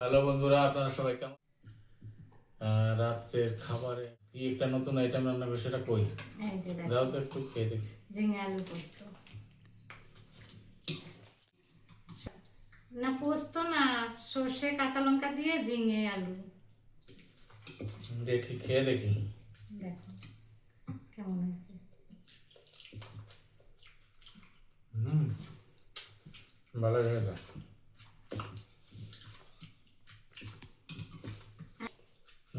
Hello বন্ধুরা আপনারা সবাই কেমন? রাত্রের খাবারে কি একটা নতুন আইটেম রান্না করে সেটা কই? দাও তো একটু খেয়ে দেখি। ঝিঙে আলু পোস্ত। না পোস্ত না সর্ষে কাঁচা লঙ্কা দিয়ে ঝিঙে আলু। দেখি খেয়ে দেখি। দেখো কেমন হয়েছে? হুম ভালো হয়েছে।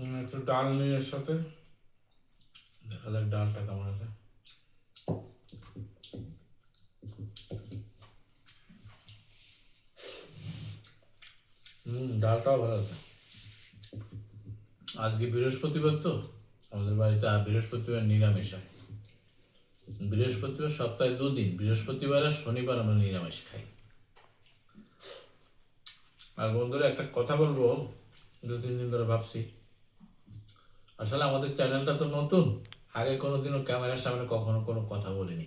একটু ডাল নিয়ে এর সাথে। দেখা যাক ডালটা কেমন আছে। হুম, ডালটাও ভালো আছে। আজকে বৃহস্পতিবার তো, আমাদের বাড়িতে বৃহস্পতিবার নিরামিষ হয়। বৃহস্পতিবার সপ্তাহে দুদিন, বৃহস্পতিবার আর শনিবার আমরা নিরামিষ খাই। আর বন্ধুরা একটা কথা বলব দু তিন দিন ধরে ভাবছি। আসলে আমাদের চ্যানেলটা তো নতুন। আগে কোনোদিনও ক্যামেরার সামনে কখনো কোনো কথা বলিনি।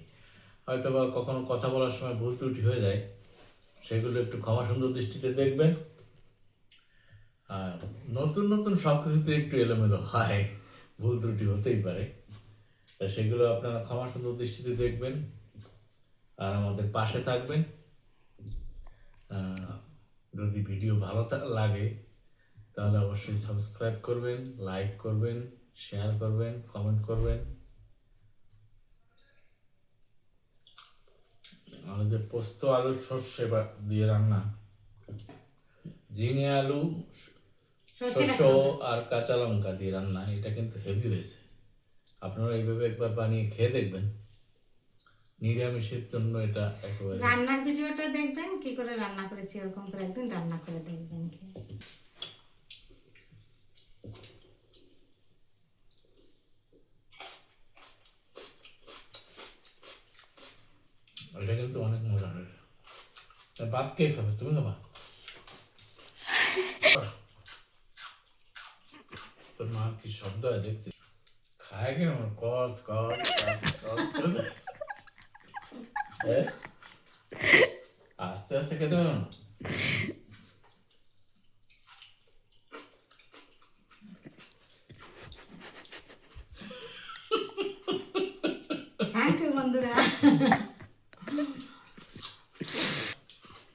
হয়তো বা কখনো কথা বলার সময় ভুল ত্রুটি হয়ে যায়। সেগুলো একটু ক্ষমা সুন্দর দৃষ্টিতে দেখবেন। আর নতুন নতুন সব কিছুতে একটু এলোমেলো হয়। ভুল ত্রুটি হতেই পারে। তা সেগুলো আপনারা ক্ষমা সুন্দর দৃষ্টিতে দেখবেন। আর আমাদের পাশে থাকবেন। যদি ভিডিও ভালো লাগে তাহলে অবশ্যই সাবস্ক্রাইব করবেন লাইক করবেন শেয়ার করবেন কমেন্ট করবেন। আমাদের পোস্ত আলু সর্ষে দিয়ে রান্না ঝিঙে আলু সর্ষে শস্য আর কাঁচা লঙ্কা দিয়ে রান্না এটা কিন্তু হেভি হয়েছে। আপনারা এইভাবে একবার বানিয়ে খেয়ে দেখবেন। নিরামিষের জন্য এটা একেবারে রান্নার ভিডিওটা দেখবেন কি করে রান্না করেছি ওরকম করে একদিন রান্না করে দেখবেন এটা কিন্তু অনেক মজা ভাত কে খাবে তুমি খাবা তোর কি শব্দ হয় দেখছি খায় কেন কস কস? আস্তে আস্তে খেতে পারো না থ্যাংক ইউ বন্ধুরা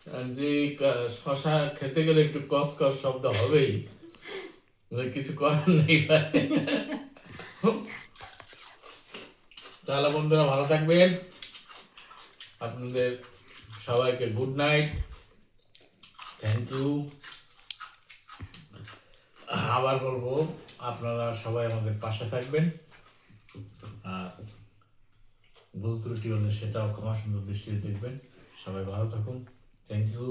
আর যে শশা খেতে গেলে একটু কস কস শব্দ হবেই। কিছু করার নেই তাহলে বন্ধুরা ভালো থাকবেন। আপনাদের সবাইকে গুড নাইট থ্যাংক ইউ আবার বলব, আপনারা সবাই আমাদের পাশে থাকবেন। আর ভুল ত্রুটি হলে সেটাও ক্ষমা সুন্দর দৃষ্টিতে দেখবেন। সবাই ভালো থাকুন। Thank you